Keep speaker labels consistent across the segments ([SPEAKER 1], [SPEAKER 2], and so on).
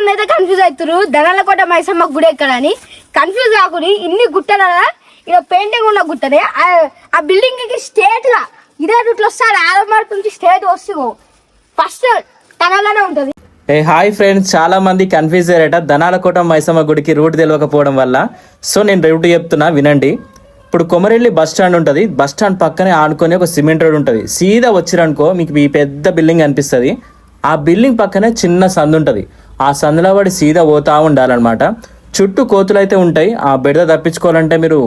[SPEAKER 1] మంది అయితే కన్ఫ్యూజ్ అవుతారు ధనాలకోట మైసమ్మ గుడి ఎక్కడ అని కన్ఫ్యూజ్ కాకుని ఇన్ని గుట్టల ఇక్కడ పెయింటింగ్ ఉన్న గుట్టనే. ఆ- బిల్డింగ్కి బిల్డింగ్కి స్టేట్ ఇదే రూట్లో వస్తారు ఆరమార్క్ నుంచి స్టేట్ వస్తు ఫస్ట్ తనలోనే ఉంటుంది.
[SPEAKER 2] ఏ హాయ్ ఫ్రెండ్స్ చాలా మంది కన్ఫ్యూజ్ అయ్యారట. ధనాలకోట మైసమ్మ గుడికి రూట్ తెలియకపోవడం వల్ల. సో నేను రూట్ చెప్తున్నా వినండి. ఇప్పుడు కొమరెల్లి బస్ స్టాండ్ ఉంటుంది. బస్ స్టాండ్ పక్కనే ఆనుకొని ఒక సిమెంట్ రోడ్ ఉంటుంది. సీదా వచ్చిరనుకో మీకు ఈ పెద్ద బిల్డింగ్ అనిపిస్తుంది ఆ బిల్డింగ్ పక్కనే చిన్న సందు ఉంటుంది. ఆ సందులో పడి సీదా పోతా ఉండాలన్నమాట. చుట్టూ కోతులు అయితే ఉంటాయి. ఆ బెడద తప్పించుకోవాలంటే మీరు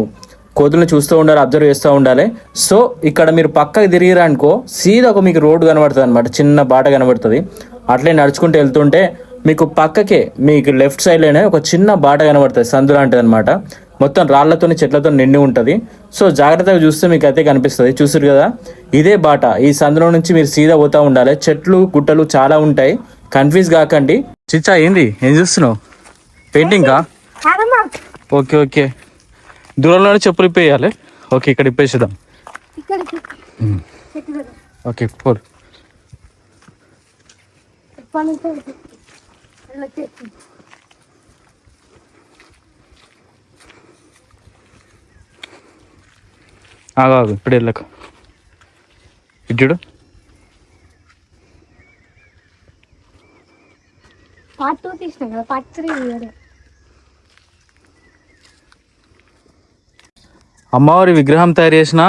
[SPEAKER 2] కోతులను చూస్తూ ఉండాలి అబ్జర్వ్ చేస్తూ ఉండాలి. సో ఇక్కడ మీరు పక్కకి తిరిగిరనుకో సీదా ఒక మీకు రోడ్డు కనబడుతుంది అనమాట చిన్న బాట కనబడుతుంది. అట్లే నడుచుకుంటూ వెళ్తుంటే మీకు పక్కకే మీకు లెఫ్ట్ సైడ్లోనే ఒక చిన్న బాట కనబడుతుంది సందు లాంటిది అనమాట మొత్తం రాళ్ళతో చెట్లతో నిండి ఉంటుంది. సో జాగ్రత్తగా చూస్తే మీకు అయితే కనిపిస్తుంది. చూసారు కదా? ఇదే బాట. ఈ సందులో నుంచి మీరు సీదా పోతూ ఉండాలి. చెట్లు గుట్టలు చాలా ఉంటాయి. కన్ఫ్యూజ్ కాకండి. చిచ్చా ఏంది? ఏం చూస్తున్నావు? పెయింటింగా ఓకే ఓకే. దూరంలోనే చెప్పులు ఇప్పేయాలి. ఓకే ఇక్కడ ఇప్పేసేద్దాం. ఓకే పోరు. ఆగు ఇప్పుడు వెళ్ళకు. చూడు.
[SPEAKER 1] పార్ట్ టూ తీసినాం కదా పార్ట్ త్రీ వేరే
[SPEAKER 2] అమ్మవారి విగ్రహం తయారు చేసిన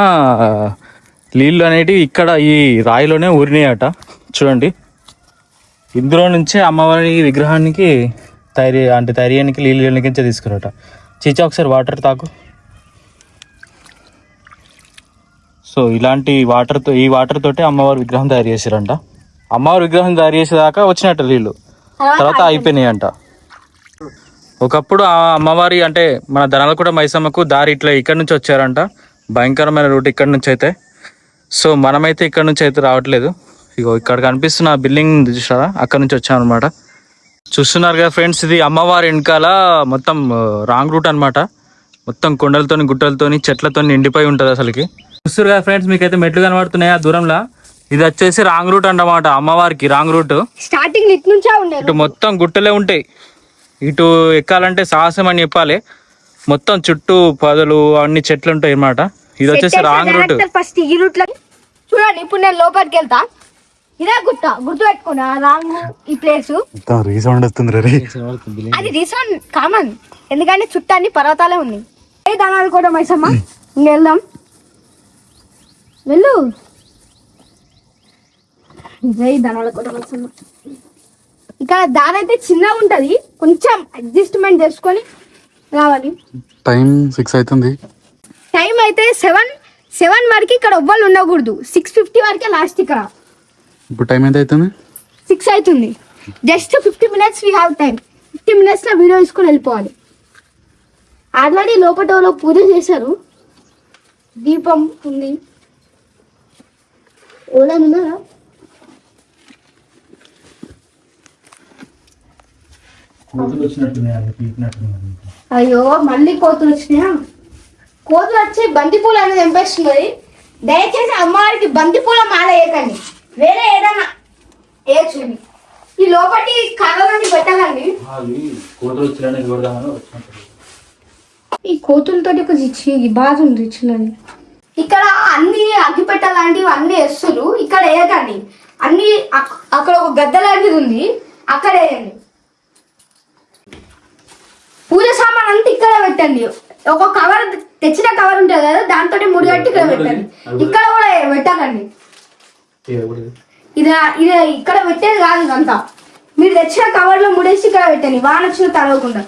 [SPEAKER 2] నీళ్ళు అనేటివి ఇక్కడ ఈ రాయిలోనే ఊరినాయట. చూడండి. ఇందులో నుంచే అమ్మవారి విగ్రహానికి తయారు అంటే తయారు చేయడానికి నీళ్ళు నుంచే తీసుకురాట. చీచా ఒకసారి వాటర్ తాకు సో ఇలాంటి వాటర్తో ఈ వాటర్ తోటే అమ్మవారి విగ్రహం తయారు చేసారంట అమ్మవారి విగ్రహం తయారు చేసేదాకా వచ్చినట్టు నీళ్ళు. తర్వాత అయిపోయినాయి అంట ఒకప్పుడు ఆ అమ్మవారి అంటే మన ధనలకూడ మైసమ్మకు దారి ఇట్లా ఇక్కడ నుంచి వచ్చారంట. భయంకరమైన రూట్ ఇక్కడ నుంచి అయితే. సో మనమైతే ఇక్కడ నుంచి అయితే రావట్లేదు. ఇగో ఇక్కడ కనిపిస్తున్న బిల్డింగ్ చూసారా అక్కడ నుంచి వచ్చాం అనమాట చూస్తున్నారు కదా ఫ్రెండ్స్ ఇది అమ్మవారి వెనకాల మొత్తం రాంగ్ రూట్ అన్నమాట. మొత్తం కొండలతోని గుట్టలతోని చెట్లతో నిండిపోయి ఉంటుంది అసలుకి. చూస్తారు కదా ఫ్రెండ్స్ మీకైతే మెట్లు కనబడుతున్నాయి ఆ దూరంలో? ఇది వచ్చేసి రాంగ్ రూట్ అన్నమాట అమ్మవారికి రాంగ్ రూట్.
[SPEAKER 1] స్టార్టింగ్ ఇటు నుంచే ఉండేది
[SPEAKER 2] ఇటు మొత్తం గుట్టలే ఉంటాయి. ఇటు ఎక్కాలంటే సాహసం అని చెప్పాలి. మొత్తం చుట్టూ పొదలు అన్ని చెట్లు ఉంటాయి అన్నమాట. ఇది వచ్చేసి రాంగ్ రూట్.
[SPEAKER 1] ఫస్ట్ ఈ రూట్లో చూడండి ఇప్పుడు నేను లోపలికి వెళ్తా. ఇదే గుట్ట గుర్తు పెట్టుకున్నా రాంగ్ ఈ ప్లేస్
[SPEAKER 3] రీసౌండ్ వస్తుంది రే
[SPEAKER 1] అది రీసౌండ్ కామన్ ఎందుకంటే చుట్టాన్ని పర్వతాలే ఉంది ఏ దానాలు కూడా మైసమ్మ? వెళ్దాం. వెళ్ళు. జై ఇక్కడ దాని అయితే చిన్నగా ఉంటది. కొంచెం అడ్జస్ట్మెంట్ చేసుకొని రావాలి.
[SPEAKER 3] టైం సిక్స్ అవుతుంది
[SPEAKER 1] టైం అయితే సెవెన్ సెవెన్ వరకు ఇక్కడ ఎవ్వరు ఉండకూడదు. సిక్స్ ఫిఫ్టీ వరకే లాస్ట్ ఇక్కడ.
[SPEAKER 3] ఇప్పుడు టైం ఎంత అవుతుంది?
[SPEAKER 1] సిక్స్ అవుతుంది. Just fifty minutes we have time fifty మినిట్స్లో వీడియో తీసుకొని వెళ్ళిపోవాలి. ఆల్రెడీ లోపల పూజ చేశారు. దీపం ఉంది. ఓలా ఉన్నారా? అయ్యో మళ్ళీ కోతులు వచ్చినాయా? కోతులు వచ్చి బంతిపూలు అనేది తెంపేస్తున్నది దయచేసి అమ్మవారికి బంతిపూల మాల వేయకండి. వేరే ఏదైనా వేయచ్చండి ఈ లోపటి కర్ర నుండి పెట్టకండి ఈ కోతులతోటి ఒక చి- ఈ బాధ ఉంది చిన్నది ఇక్కడ అన్ని అగ్గిపెట్ట లాంటివి అన్ని వేస్తున్నారు. ఇక్కడ వేయకండి. అన్ని అక్- అక్కడ ఒక గద్ద లాంటిది ఉంది. అక్కడ వేయండి. పూజ సామాన్ అంతా ఇక్కడ పెట్టండి. ఒక కవర్ తెచ్చిన కవర్ ఉంటుంది కదా దాంతో ముడిగట్టి ఇక్కడ పెట్టండి. ఇక్కడ కూడా పెట్టకండి. ఇది ఇది ఇక్కడ పెట్టేది కాదు ఇదంతా. మీరు తెచ్చిన కవర్లో ముడేసి ఇక్కడ పెట్టండి. వాన వచ్చిన తడవకుండా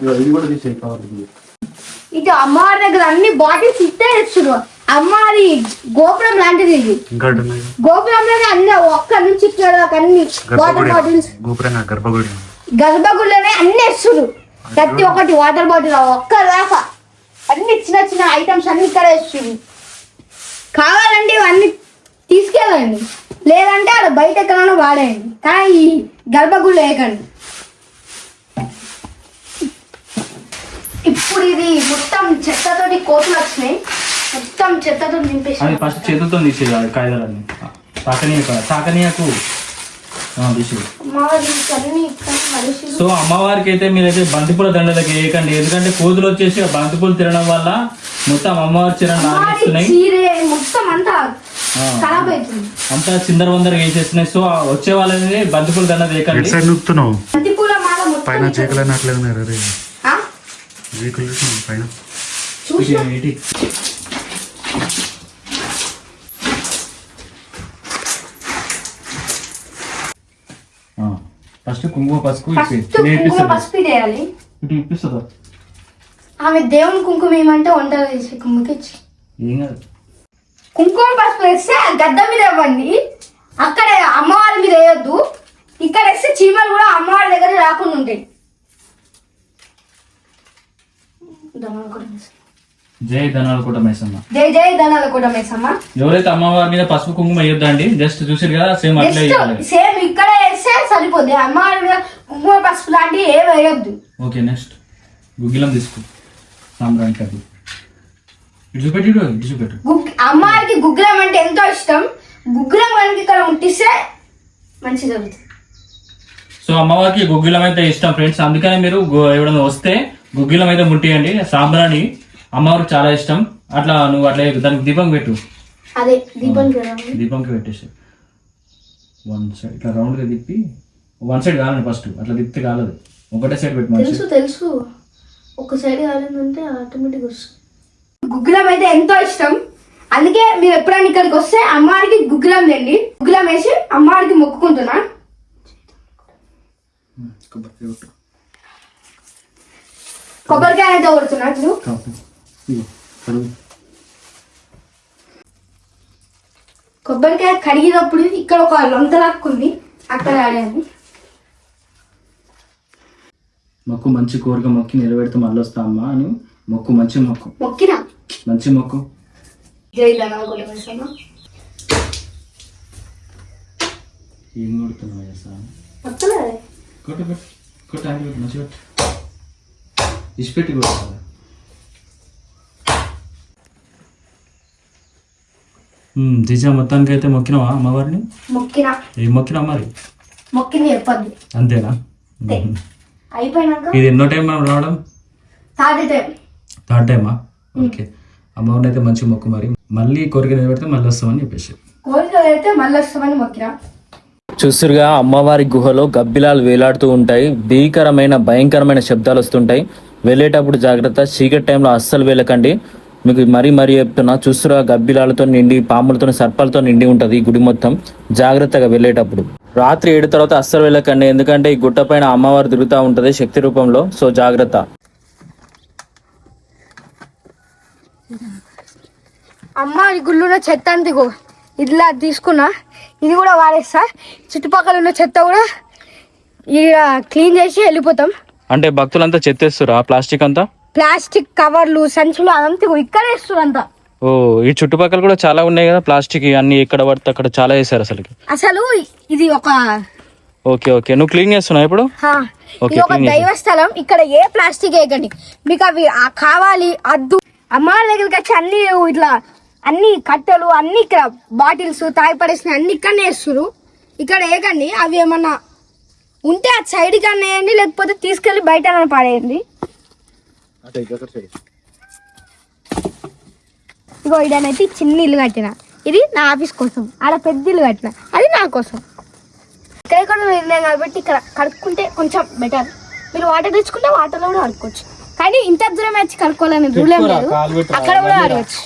[SPEAKER 1] ఇటు అమ్మవారి దగ్గర అన్ని బాటిల్స్ ఇస్తే తెచ్చుడు. అమ్మవారి గోపురం లాంటిది ఇది. గోపురంలోనే అన్ని ఒక్క నుంచి ఇక్కడ దాకా అన్ని వాటర్ బాటిల్స్ గర్భగుడిలోనే అన్ని వేస్తుడు ప్రతి ఒక్కటి వాటర్ బాటిల్ ఒక్క దాకా అన్ని చిన్న చిన్న ఐటమ్స్ అన్ని ఇక్కడ వేస్తుంది. కావాలంటే ఇవన్నీ తీసుకెళ్ళండి. లేదంటే అక్కడ బయట ఎక్కడైనా వాడేయండి. కానీ ఈ గర్భగుడిలో వేయకండి. ఇప్పుడు ఇది మొత్తం చెత్తతోటి కోతులు వచ్చినాయి. మొత్తం చెత్తతో నింపేసి
[SPEAKER 2] ఫస్ట్ చేతులతో తీసేయాలి కాయలన్నీ. తాకనీయక తాకనీయకు తీసి
[SPEAKER 1] అమ్మవారి అన్ని ఇక్కడ మనిషి
[SPEAKER 2] సో అమ్మవారికి అయితే మీరైతే బంతిపూల దండలకు వేయకండి. ఎందుకంటే కోతులు వచ్చేసి ఆ బంతిపూలు తినడం వల్ల మొత్తం అమ్మవారి చీర
[SPEAKER 1] అంతా
[SPEAKER 2] చిందర వందర వేసేస్తున్నాయి. సో వచ్చే వాళ్ళని బంతిపూల దండ వేయకండి.
[SPEAKER 3] పైన రే పైన
[SPEAKER 1] చూసినా
[SPEAKER 2] ఇటు, ఇటు. ఆ, ఫస్ట్ కుంకుమ పసుపు.
[SPEAKER 1] ఫస్ట్ కుంకుమ. పసుపు వేయాలి
[SPEAKER 2] ఇటు ఇప్పిస్తుందా
[SPEAKER 1] ఆమె దేవుని కుంకుమ ఏమంటే వంటలు చేసే కుంకుమకి ఇచ్చి
[SPEAKER 2] ఏం కాదు
[SPEAKER 1] కుంకుమ పసుపు వేస్తే గద్ద మీద ఇవ్వండి అక్కడ అమ్మవారి మీద వేయొద్దు ఇక్కడ వేస్తే చీమలు కూడా అమ్మవారి దగ్గర రాకుండా ఉంటాయి కూడా.
[SPEAKER 2] జై ధనాలు కూడా మేసమ్మ
[SPEAKER 1] జై జై ధనాల కూడా మేసమ్మ
[SPEAKER 2] ఎవరైతే అమ్మవారి మీద పసుపు కుంకుమ వేయొద్దండి జస్ట్ చూసారు కదా సేమ్ అట్లే
[SPEAKER 1] సేమ్ ఇక్కడ వేస్తే సరిపోద్ది. అమ్మవారి మీద కుంకుమ పసుపు లాంటివి ఏం వేయొద్దు.
[SPEAKER 2] Okay next. గుగ్గిలం తీసుకో సాంబ్రానికి అది ఇటు చూపెట్టి ఇటు చూపెట్టు.
[SPEAKER 1] అమ్మవారికి గుగ్గులం అంటే ఎంతో ఇష్టం. గుగ్గులం కనుక ఇక్కడ ఉంటిస్తే మంచి జరుగుతుంది.
[SPEAKER 2] సో అమ్మవారికి గుగ్గిలం అయితే ఇష్టం ఫ్రెండ్స్. అందుకని మీరు ఎవరైనా వస్తే గుగ్గిలం అయితే ముట్టియండి. సాంబ్రాణి అమ్మవారికి చాలా ఇష్టం. అట్లా నువ్వు అట్లా దానికి దీపం పెట్టు.
[SPEAKER 1] అదే దీపం
[SPEAKER 2] దీపంకి పెట్టేసి వన్ సైడ్ ఇట్లా రౌండ్గా తిప్పి వన్ సైడ్ కాలండి ఫస్ట్ అట్లా తిప్పితే కాలదు. ఒకటే సైడ్ పెట్టి మంచి
[SPEAKER 1] తెలుసు తెలుసు. ఒక సైడ్ కాలేదంటే ఆటోమేటిక్ వస్తుంది. గుగ్గులం అయితే ఎంతో ఇష్టం. అందుకే మీరు ఎప్పుడైనా ఇక్కడికి వస్తే అమ్మవారికి గుగ్గులం తెండి. గుగ్గులం వేసి అమ్మవారికి మొక్కుకుంటున్నా.
[SPEAKER 2] కొబ్బరికాయ
[SPEAKER 1] అయితే కొడుతున్నా కొబ్బరికాయ కడిగినప్పుడు ఇక్కడ ఒక లొంత లాక్కుంది. అక్కడ ఆడాను.
[SPEAKER 2] మొక్కు మంచి కోరిక మొక్కి నిలబెడితే మళ్ళీ వస్తా అమ్మా అని మొక్కు మంచి మొక్కు.
[SPEAKER 1] మొక్కినా?
[SPEAKER 2] మంచి మొక్కు. ఏం కొడుతున్నావు కొట్టు కొట్టు. కొట్టు ఆగి కొట్టు మంచి కొట్టు. ఇచ్చిపెట్టి కొట్టు దిశ మొత్తానికి అయితే మొక్కినావా అమ్మవారిని?
[SPEAKER 1] మొక్కినా.
[SPEAKER 2] ఏం మొక్కినా మరి?
[SPEAKER 1] మొక్కింది చెప్పద్దు.
[SPEAKER 2] అంతేనా?
[SPEAKER 1] అంతే. అయిపోయినాక
[SPEAKER 2] ఇది ఎన్నో టైం మనం రావడం?
[SPEAKER 1] తాగితే
[SPEAKER 2] థర్డ్ టైమా ఓకే. అమ్మవారిని అయితే మంచి మొక్కు మరి. మళ్ళీ కోరిక నిలబెడితే మళ్ళీ వస్తామని చెప్పేసి.
[SPEAKER 1] కోరిక అయితే మళ్ళీ వస్తామని మొక్కినా.
[SPEAKER 2] చూస్తురుగా అమ్మవారి గుహలో గబ్బిలాలు వేలాడుతూ ఉంటాయి. భీకరమైన భయంకరమైన శబ్దాలు వస్తుంటాయి. వెళ్ళేటప్పుడు జాగ్రత్త చీకటి టైంలో అస్సలు వెళ్ళకండి. మీకు మరీ మరీ చెప్తున్నా చూస్తురుగా గబ్బిలాలతో నిండి పాములతో సర్పాలతో నిండి ఉంటుంది ఈ గుడి మొత్తం. జాగ్రత్తగా వెళ్ళేటప్పుడు. రాత్రి ఏడు తర్వాత అస్సలు వెళ్ళకండి ఎందుకంటే ఈ గుట్ట పైన అమ్మవారు తిరుగుతూ ఉంటుంది శక్తి రూపంలో సో జాగ్రత్త.
[SPEAKER 1] అమ్మ ఈ గుళ్ళున్న చెత్త అంత ఇట్లా తీసుకున్నా ఇది కూడా వాడేస్తా. చుట్టుపక్కల ఉన్న చెత్త కూడా ఇక క్లీన్ చేసి వెళ్ళిపోతాం.
[SPEAKER 2] అంటే భక్తులంతా చెత్తేస్తురా ప్లాస్టిక్ అంతా?
[SPEAKER 1] ప్లాస్టిక్ కవర్లు సంచులు అదంతా ఇక్కడ వేస్తారు అంతా
[SPEAKER 2] ఓ ఈ చుట్టుపక్కల కూడా చాలా ఉన్నాయి కదా ప్లాస్టిక్ అన్ని ఎక్కడ పడితే అక్కడ చాలా వేసారు అసలుకి.
[SPEAKER 1] అసలు ఇది ఒక
[SPEAKER 2] ఓకే ఓకే. నువ్వు క్లీన్ చేస్తున్నావు ఇప్పుడు?
[SPEAKER 1] ఇది ఒక దైవ స్థలం ఇక్కడ ఏ ప్లాస్టిక్ వేయకండి. మీకు అవి కావాలి అద్దు. అమ్మవారి దగ్గరికి వచ్చి అన్ని ఇట్లా. అన్ని కట్టెలు అన్ని ఇక్కడ బాటిల్స్ తాగి పడేసిన అన్ని ఇక్కడనే వేస్తారు ఇక్కడ వేయకండి. అవి ఏమన్నా ఉంటే ఆ సైడ్ కన్నా వేయండి లేకపోతే తీసుకెళ్ళి బయట పడేయండి ఇగో ఇడనైతే చిన్న ఇల్లు కట్టిన. ఇది నా ఆఫీస్ కోసం. ఆడ పెద్ద ఇల్లు కట్టిన. అది నా కోసం. ఇక్కడ కూడా వెళ్ళాం కాబట్టి ఇక్కడ కడుక్కుంటే కొంచెం బెటర్ మీరు వాటర్ తెచ్చుకుంటే వాటర్లో కూడా కడుక్కోవచ్చు. కానీ ఇంత దూరం వచ్చి కడుక్కోవాలని రూల్ ఏం లేదు. అక్కడ కూడా ఆడవచ్చు